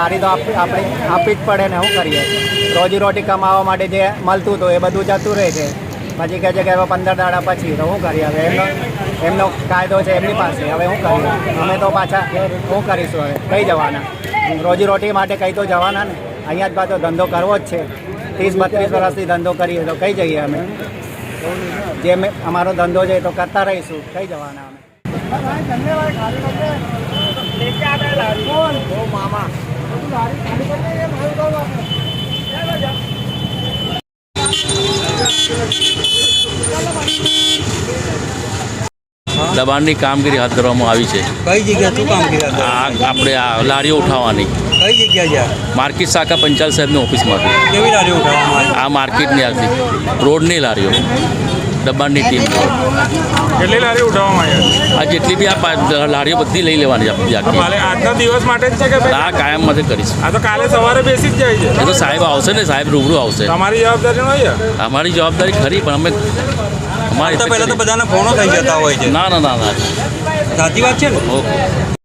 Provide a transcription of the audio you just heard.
સારી તો આપ- આપણે આપવી જ પડે ને શું કરીએ. રોજી રોટી કમાવા માટે જે મળતું હતું એ બધું જતું રહે છે. પછી કહે છે કે હવે પંદર દાડા પછી તો શું કરીએ? હવે એમનો એમનો કાયદો છે એમની પાસે. હવે શું કરીએ? અમે તો પાછા શું કરીશું હવે? કઈ જવાના? રોજી રોટી માટે કઈ તો જવાના ને? અહીંયા જ પાછો ધંધો કરવો જ છે. ત્રીસ બત્રીસ વર્ષથી ધંધો કરીએ તો કઈ જઈએ અમે? જે મેં અમારો ધંધો છે તો કરતા રહીશું. કઈ જવાના અમે? દબાણની કામગીરી હાથ ધરવામાં આવી છે. કઈ જગ્યા શું કામ આ આપણે આ લારીઓ ઉઠાવવાની. કઈ જગ્યા છે માર્કેટ શાખા પંચાયત સાહેબની ઓફિસમાંથી. કેવી લારીઓ ઉઠાવવામાં આ માર્કેટની આવતી રોડની લારીઓ. દબાણની ટીમ. કેટલી લારી ઉઠાવવામાં આવ્યા આ જેટલી બી આ લારીઓ બધી લઈ લેવાની આપણી આખી આજના દિવસ માટે જ છે કે આ કાયમ માટે કરીશ. આ તો કાલે સવારે બેસી જ જાય એ છે તો સાહેબ આવશે ને સાહેબ રૂબરૂ આવશે. તમારી જવાબદારી નહીં અમારી જવાબદારી ખરી પણ અમે અમારી તો પહેલા તો બધાના ફોનો થઈ જતા હોય છે. ના ના ના ના. સાચી વાત છે ને? ઓકે.